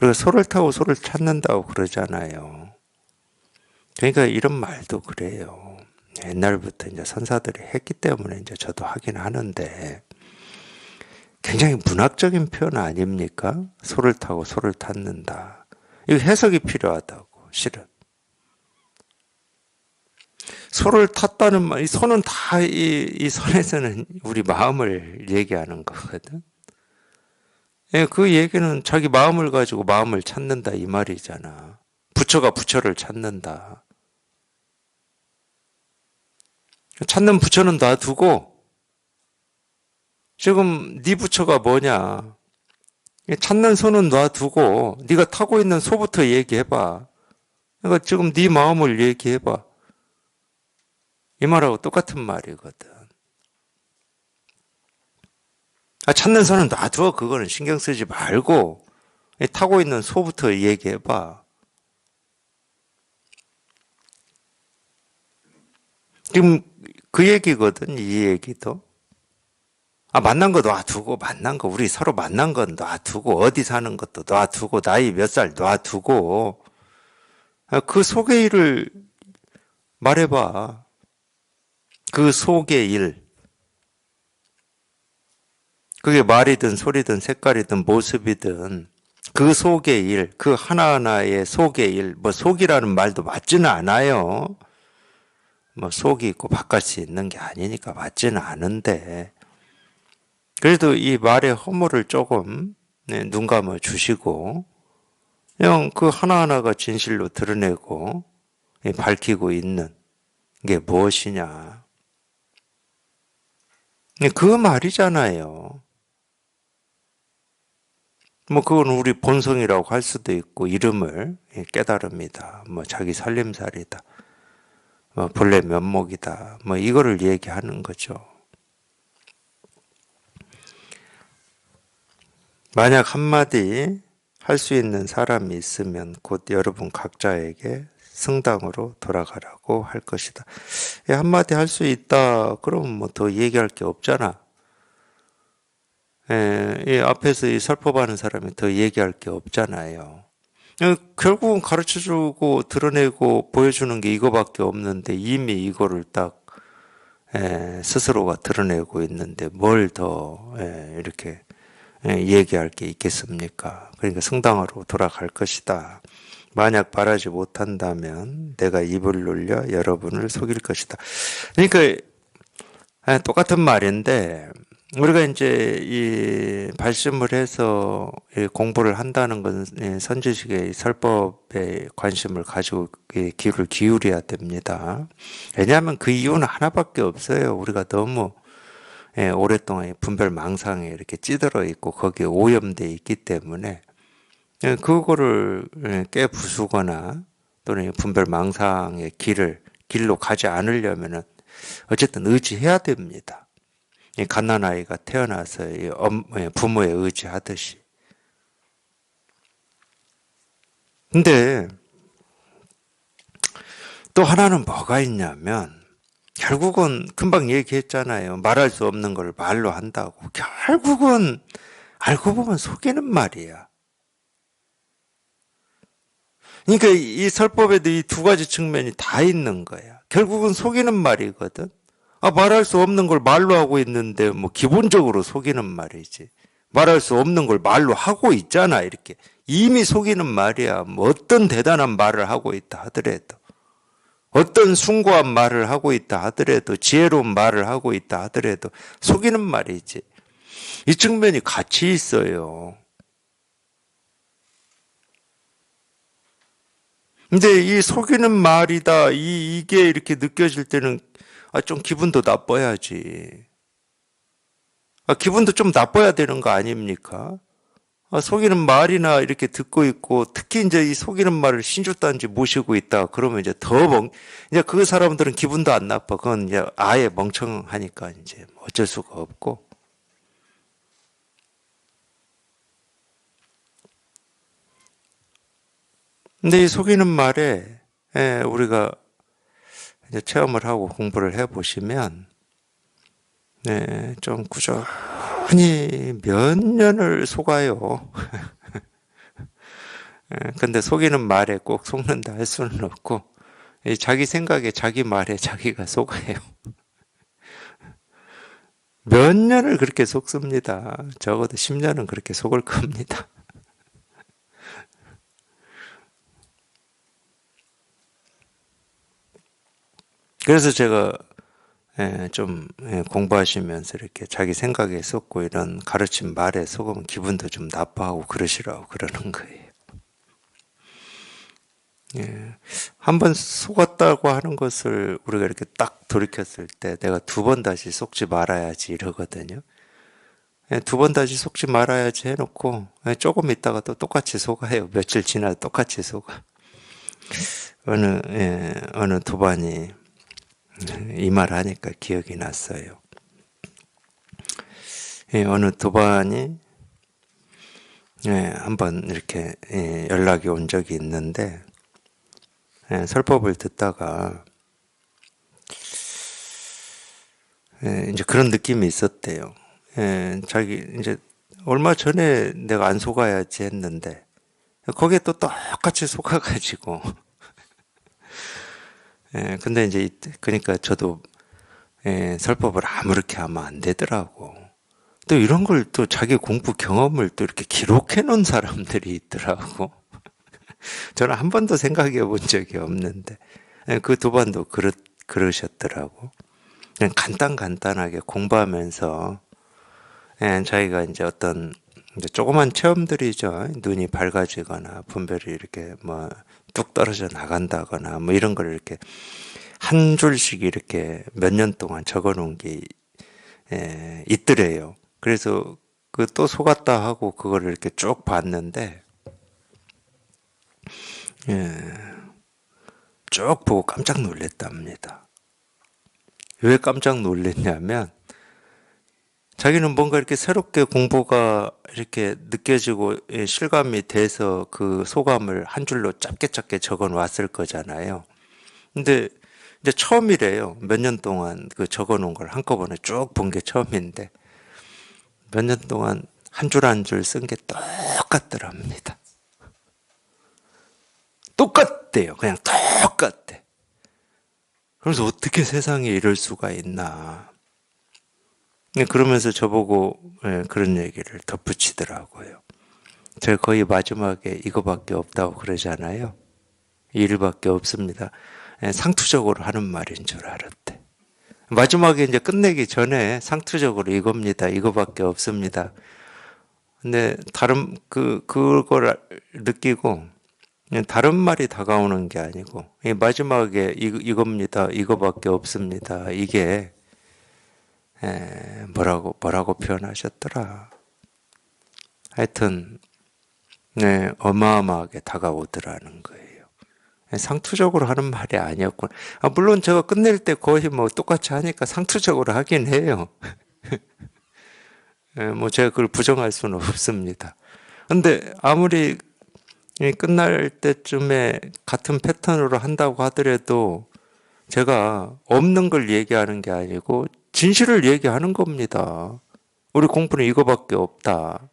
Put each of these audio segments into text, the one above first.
우리가 소를 타고 소를 찾는다고 그러잖아요. 그러니까 이런 말도 그래요. 옛날부터 이제 선사들이 했기 때문에 이제 저도 하긴 하는데 굉장히 문학적인 표현 아닙니까? 소를 타고 소를 탔는다. 이거 해석이 필요하다고, 실은. 소를 탔다는 말, 이 소는 다 이, 이 선에서는 우리 마음을 얘기하는 거거든. 예, 그 얘기는 자기 마음을 가지고 마음을 찾는다 이 말이잖아. 부처가 부처를 찾는다. 찾는 부처는 놔두고 지금 네 부처가 뭐냐? 찾는 소는 놔두고 네가 타고 있는 소부터 얘기해봐. 그러니까 지금 네 마음을 얘기해봐. 이 말하고 똑같은 말이거든. 아, 찾는 소는 놔두어. 그거는 신경 쓰지 말고 타고 있는 소부터 얘기해봐. 지금 그 얘기거든, 이 얘기도. 아, 만난 거 놔두고, 만난 거, 우리 서로 만난 건 놔두고, 어디 사는 것도 놔두고, 나이 몇 살 놔두고, 아, 그 속의 일을 말해봐. 그 속의 일. 그게 말이든 소리든 색깔이든 모습이든 그 속의 일, 그 하나하나의 속의 일, 뭐 속이라는 말도 맞지는 않아요. 뭐 속이 있고 바깥이 있는 게 아니니까 맞지는 않은데 그래도 이 말의 허물을 조금 네, 눈 감아 주시고 그냥 그 하나하나가 진실로 드러내고 예, 밝히고 있는 게 무엇이냐. 네, 그 말이잖아요. 뭐 그건 우리 본성이라고 할 수도 있고 이름을 예, 깨달음이다. 뭐 자기 살림살이다. 뭐 본래 면목이다. 뭐 이거를 얘기하는 거죠. 만약 한마디 할 수 있는 사람이 있으면 곧 여러분 각자에게 성당으로 돌아가라고 할 것이다. 예, 한마디 할 수 있다. 그러면 뭐 더 얘기할 게 없잖아. 예, 이 앞에서 이 설법하는 사람이 더 얘기할 게 없잖아요. 예, 결국은 가르쳐 주고 드러내고 보여주는 게 이거밖에 없는데 이미 이거를 딱 예, 스스로가 드러내고 있는데 뭘더 예, 이렇게 예, 얘기할 게 있겠습니까? 그러니까 성당으로 돌아갈 것이다. 만약 말하지 못한다면 내가 입을 놀려 여러분을 속일 것이다. 그러니까 예, 똑같은 말인데 우리가 이제 이 발심을 해서 이 공부를 한다는 건 예, 선지식의 설법에 관심을 가지고 이 귀를 기울여야 됩니다. 왜냐하면 그 이유는 하나밖에 없어요. 우리가 너무 예, 오랫동안 분별 망상에 이렇게 찌들어 있고 거기에 오염돼 있기 때문에 예, 그거를 예, 깨 부수거나 또는 분별 망상의 길을 길로 가지 않으려면은 어쨌든 의지해야 됩니다. 이 갓난아이가 태어나서 예, 부모에 의지하듯이. 근데 또 하나는 뭐가 있냐면 결국은 금방 얘기했잖아요. 말할 수 없는 걸 말로 한다고. 결국은 알고 보면 속이는 말이야. 그러니까 이 설법에도 이 두 가지 측면이 다 있는 거야. 결국은 속이는 말이거든. 아, 말할 수 없는 걸 말로 하고 있는데 뭐 기본적으로 속이는 말이지. 말할 수 없는 걸 말로 하고 있잖아, 이렇게. 이미 속이는 말이야. 뭐 어떤 대단한 말을 하고 있다 하더라도. 어떤 숭고한 말을 하고 있다 하더라도, 지혜로운 말을 하고 있다 하더라도, 속이는 말이지. 이 측면이 같이 있어요. 근데 이 속이는 말이다, 이, 이게 이렇게 느껴질 때는, 아, 좀 기분도 나빠야지. 아, 기분도 좀 나빠야 되는 거 아닙니까? 아, 속이는 말이나 이렇게 듣고 있고, 특히 이제 이 속이는 말을 신주단지 모시고 있다. 그러면 이제 더 멍, 이제 그 사람들은 기분도 안 나빠. 그건 이제 아예 멍청하니까 이제 어쩔 수가 없고. 근데 이 속이는 말에, 예, 우리가 이제 체험을 하고 공부를 해 보시면, 네, 좀 꾸준히 몇 년을 속아요. 예, 근데 속이는 말에 꼭 속는다 할 수는 없고 이 자기 생각에 자기 말에 자기가 속아요. 몇 년을 그렇게 속습니다. 적어도 10년은 그렇게 속을 겁니다. 그래서 제가 예, 좀 예, 공부하시면서 이렇게 자기 생각에 속고 이런 가르친 말에 속으면 기분도 좀 나빠하고 그러시라고 그러는 거예요. 예, 한번 속았다고 하는 것을 우리가 이렇게 딱 돌이켰을 때 내가 두 번 다시 속지 말아야지 이러거든요. 예, 두 번 다시 속지 말아야지 해놓고 예, 조금 있다가 또 똑같이 속아요. 며칠 지나 똑같이 속아. 어느 예, 어느 도반이 이 말 하니까 기억이 났어요. 예, 어느 도반이 예, 한번 이렇게 예, 연락이 온 적이 있는데 예, 설법을 듣다가 예, 이제 그런 느낌이 있었대요. 예, 자기 이제 얼마 전에 내가 안 속아야지 했는데 거기에 또 똑같이 속아가지고 예, 근데 이제 이- 그러니까 저도 예, 설법을 아무렇게 하면 안 되더라고. 또 이런 걸 또 자기 공부 경험을 또 이렇게 기록해 놓은 사람들이 있더라고. 저는 한 번도 생각해 본 적이 없는데 그두 번도 그러, 그러셨더라고. 그냥 간단 간단하게 공부하면서 예, 자기가 이제 어떤 이제 조그만 체험들이죠. 눈이 밝아지거나 분별이 이렇게 뭐 뚝 떨어져 나간다거나 뭐 이런 걸 이렇게 한 줄씩 이렇게 몇 년 동안 적어 놓은 게 예, 있더래요. 그래서 그 또 속았다 하고 그거를 이렇게 쭉 봤는데 예, 쭉 보고 깜짝 놀랐답니다. 왜 깜짝 놀랐냐면 자기는 뭔가 이렇게 새롭게 공부가 이렇게 느껴지고 예, 실감이 돼서 그 소감을 한 줄로 짧게 짧게 적어 놨을 거잖아요. 근데 이제 처음이래요. 몇 년 동안 그 적어 놓은 걸 한꺼번에 쭉 본 게 처음인데 몇 년 동안 한 줄 한 줄 쓴 게 똑같더랍니다. 똑같대요. 그냥 똑같대. 그래서 어떻게 세상에 이럴 수가 있나. 네, 그러면서 저보고 예, 그런 얘기를 덧붙이더라고요. 제가 거의 마지막에 이거밖에 없다고 그러잖아요. 이 일밖에 없습니다. 예, 상투적으로 하는 말인 줄 알았대. 마지막에 이제 끝내기 전에 상투적으로 이겁니다. 이거밖에 없습니다. 근데 다른 그 그걸 느끼고 다른 말이 다가오는 게 아니고 이 마지막에 이, 이겁니다. 이거밖에 없습니다. 이게 에, 뭐라고 뭐라고 표현하셨더라. 하여튼 네 어마어마하게 다가오더라는 거예요. 상투적으로 하는 말이 아니었군. 아, 물론 제가 끝낼 때 거의 뭐 똑같이 하니까 상투적으로 하긴 해요. 예, 뭐 제가 그걸 부정할 수는 없습니다. 근데 아무리 이 끝날 때쯤에 같은 패턴으로 한다고 하더라도 제가 없는 걸 얘기하는 게 아니고 진실을 얘기하는 겁니다. 우리 공부는 이거밖에 없다.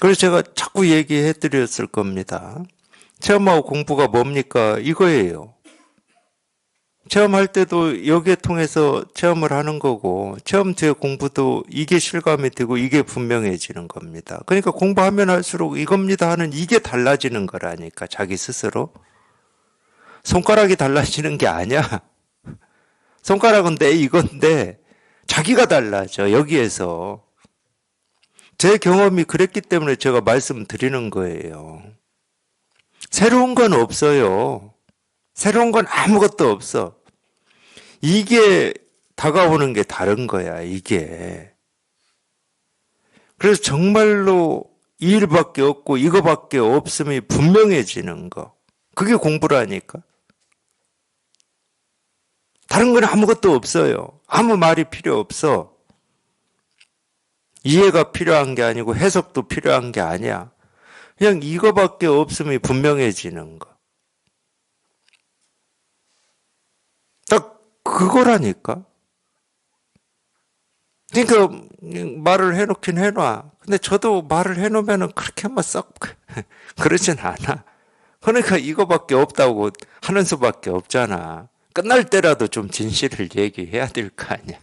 그래서 제가 자꾸 얘기해 드렸을 겁니다. 체험하고 공부가 뭡니까? 이거예요. 체험할 때도 여기에 통해서 체험을 하는 거고, 체험 뒤에 공부도 이게 실감이 되고 이게 분명해지는 겁니다. 그러니까 공부하면 할수록 이겁니다 하는 이게 달라지는 거라니까, 자기 스스로. 손가락이 달라지는 게 아니야. 손가락은 내 이건데, 자기가 달라져, 여기에서. 제 경험이 그랬기 때문에 제가 말씀드리는 거예요. 새로운 건 없어요. 새로운 건 아무것도 없어. 이게 다가오는 게 다른 거야, 이게. 그래서 정말로 이 일밖에 없고 이거밖에 없음이 분명해지는 거. 그게 공부라니까. 다른 건 아무것도 없어요. 아무 말이 필요 없어. 이해가 필요한 게 아니고 해석도 필요한 게 아니야. 그냥 이거밖에 없음이 분명해지는 거. 딱 그거라니까. 그러니까 말을 해놓긴 해놔. 근데 저도 말을 해놓으면 그렇게 막썩 그러진 않아. 그러니까 이거밖에 없다고 하는 수밖에 없잖아. 끝날 때라도 좀 진실을 얘기해야 될 거 아니야.